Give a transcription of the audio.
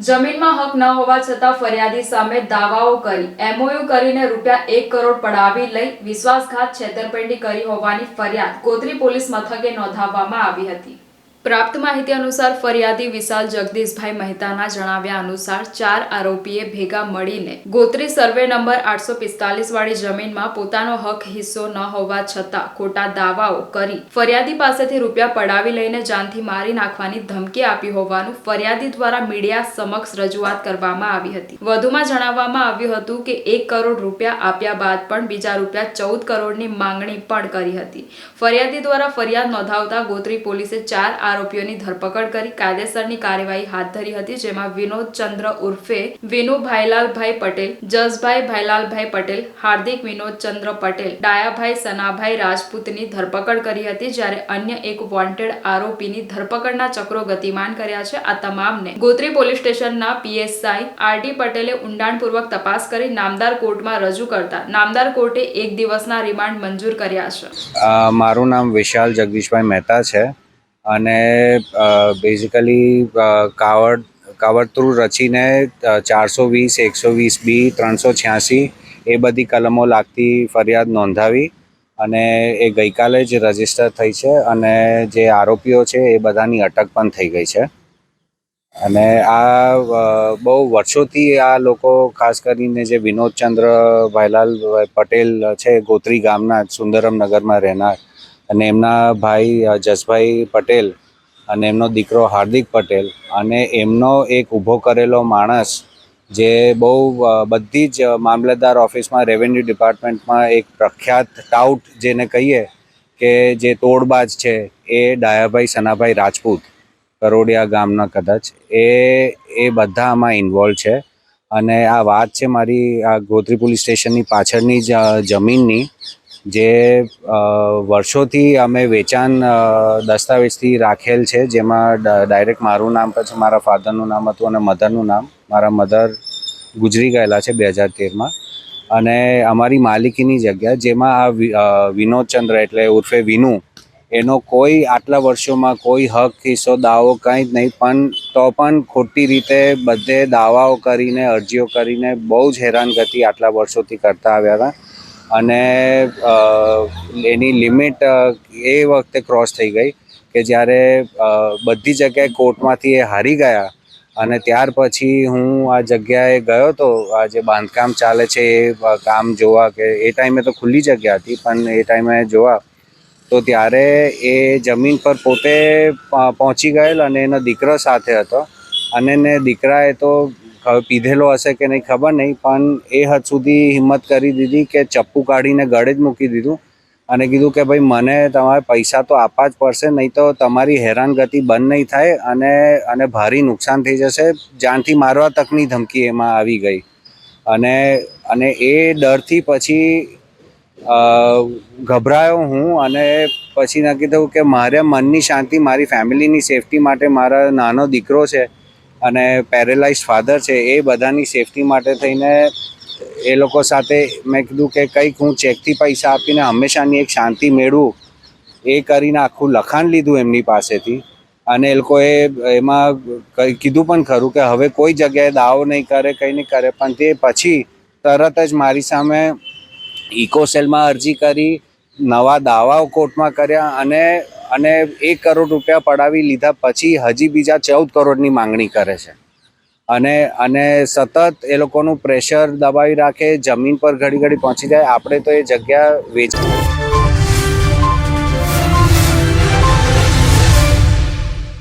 જમીનમાં હક ન હોવા છતાં ફરિયાદી સામે દાવાઓ કરી એમઓયુ કરીને રૂપિયા એક કરોડ પડાવી લઈ વિશ્વાસઘાત છેતરપિંડી કરી હોવાની ફરિયાદ ગોત્રી પોલીસ મથકે નોંધાવવામાં આવી હતી. પ્રાપ્ત માહિતી અનુસાર ફરિયાદી વિશાલ જગદીશભાઈ મહેતાના જણાવ્યા અનુસાર ચાર આરોપીએ ભેગા મળીને ગોત્રી સર્વે નંબર આઠસો પિસ્તાલીસ વાળી જમીનમાં પોતાનો હક હિસ્સો ન હોવા છતાં ખોટા દાવાઓ કરી ફરિયાદી પાસેથી રૂપિયા પડાવી લઈને જાનથી મારી નાખવાની ધમકી આપી હોવાનું ફરિયાદી દ્વારા મીડિયા સમક્ષ રજૂઆત કરવામાં આવી હતી. વધુમાં જણાવવામાં આવ્યું હતું કે એક કરોડ રૂપિયા આપ્યા બાદ પણ બીજા રૂપિયા ચૌદ કરોડની માંગણી પણ કરી હતી. ફરિયાદી દ્વારા ફરિયાદ નોંધાવતા ગોત્રી પોલીસે ચાર આરોપીઓની ધરપકડ કરી કાયદેસરની કાર્યવાહી હાથ ધરી હતી, જેમાં વિનોદ ચંદ્ર ઉર્ફે વિનુ ભાઈલાલભાઈ પટેલ, જસભાઈ ભાઈલાલભાઈ પટેલ, હાર્દિક વિનોદ ચંદ્ર પટેલ, ડાયાભાઈ સનાભાઈ રાજપૂતની ધરપકડ કરી હતી, જ્યારે અન્ય એક વોન્ટેડ આરોપીની ધરપકડના ચક્રો ગતિમાન કર્યા છે. આ તમામને ગોત્રી પોલીસ સ્ટેશનના પીએસઆઈ આરટી પટેલે ઊંડાણપૂર્વક તપાસ કરી નામદાર કોર્ટમાં રજૂ કરતા. નામદાર કોર્ટે એક દિવસના રિમાન્ડ મંજૂર કર્યા છે. મારું નામ વિશાલ જગદીશભાઈ મહેતા છે. અને બેઝિકલી કાવડ કાવડતું રચીને ચારસો વીસ, એકસો વીસ બી ત્રણસો છ્યાસી એ બધી કલમો લાગતી ફરિયાદ નોંધાવી અને એ ગઈકાલે જ રજિસ્ટર થઈ છે અને જે આરોપીઓ છે એ બધાની અટક પણ થઈ ગઈ છે. અને આ બહુ વર્ષોથી આ લોકો ખાસ કરીને જે વિનોદચંદ્ર ભાઈલાલ પટેલ છે ગોત્રી ગામના સુંદરમ નગરમાં રહેનાર અને એમના ભાઈ જસભાઈ પટેલ અને એમનો દીકરો હાર્દિક પટેલ અને એમનો એક ઊભો કરેલો માણસ જે બહુ બધી જ મામલતદાર ઓફિસમાં, રેવન્યુ ડિપાર્ટમેન્ટમાં એક પ્રખ્યાત ટાઉટ જેને કહીએ કે જે તોડબાજ છે એ ડાયાભાઈ સનાભાઈ રાજપૂત, કરોડિયા ગામના કદાચ. એ એ બધા આમાં ઇન્વોલ્વ છે અને આ વાત છે મારી આ ગોત્રી પોલીસ સ્ટેશનની પાછળની જ જમીનની. જે વર્ષોથી અમે વેચાણ દસ્તાવેજથી રાખેલ છે, જેમાં ડાયરેક્ટ મારું નામ, પછી મારા ફાધરનું નામ હતું અને મધરનું નામ. મારા મધર ગુજરી ગયેલા છે બે હજાર તેરમાં. અને અમારી માલિકીની જગ્યા, જેમાં આ વિનોદચંદ્ર એટલે ઉર્ફે વિનુ, એનો કોઈ આટલા વર્ષોમાં કોઈ હક હિસ્સો દાવો કંઈ જ નહીં, પણ તો પણ ખોટી રીતે બધે દાવાઓ કરીને, અરજીઓ કરીને બહુ જ હેરાનગતિ આટલા વર્ષોથી કરતા આવ્યા હતા. અને એની લિમિટ એ વખતે ક્રોસ થઈ ગઈ કે જ્યારે બધી જગ્યાએ કોર્ટમાંથી એ હારી ગયા અને ત્યાર પછી હું આ જગ્યાએ ગયો તો આ જે બાંધકામ ચાલે છે એ કામ જોવા કે એ ટાઈમે તો ખુલ્લી જગ્યા હતી પણ એ ટાઈમે જોવા તો ત્યારે એ જમીન પર પોતે પહોંચી ગયેલ અને એનો દીકરો સાથે હતો અને ને દીકરાએ તો ખ- પીધેલો હશે કે નહીં ખબર નહીં, પણ એ હદ સુધી હિંમત કરી દીધી કે ચપ્પુ કાઢીને ગળે જ મૂકી દીધું અને કીધું કે ભાઈ, મને તમારે પૈસા તો આપવા જ પડશે, નહીં તો તમારી હેરાનગતિ બંધ નહીં થાય અને અને ભારી નુકસાન થઈ જશે. જાનથી મારવા તકની ધમકી એમાં આવી ગઈ. અને અને એ ડરથી પછી ગભરાયો હું અને પછી નક્કી થયું કે, મારે મનની શાંતિ, મારી ફેમિલીની સેફટી માટે મારા નાનો દીકરો છે અને પેરેલાઇઝ ફાધર છે, એ બધાની સેફટી માટે થઈને એ લોકો સાથે મેં કીધું કે કંઈક હું ચેકથી પૈસા આપીને હંમેશાની એક શાંતિ મેળવું, એ કરીને આખું લખાણ લીધું એમની પાસેથી. અને એ લોકોએ એમાં કીધું પણ ખરું કે હવે કોઈ જગ્યાએ દાવો નહીં કરે, કંઈ નહીં કરે, પણ તે પછી તરત જ મારી સામે ઇકોસેલમાં અરજી કરી, નવા દાવાઓ કોર્ટમાં કર્યા અને અને એક કરોડ રૂપિયા પડાવી લીધા પછી હજી બીજા ચૌદ કરોડની માંગણી કરે છે. અને અને સતત એ લોકોનું પ્રેશર દબાવી રાખે, જમીન પર ઘડી ઘડી પહોંચી જાય, આપણે તો એ જગ્યા વેચ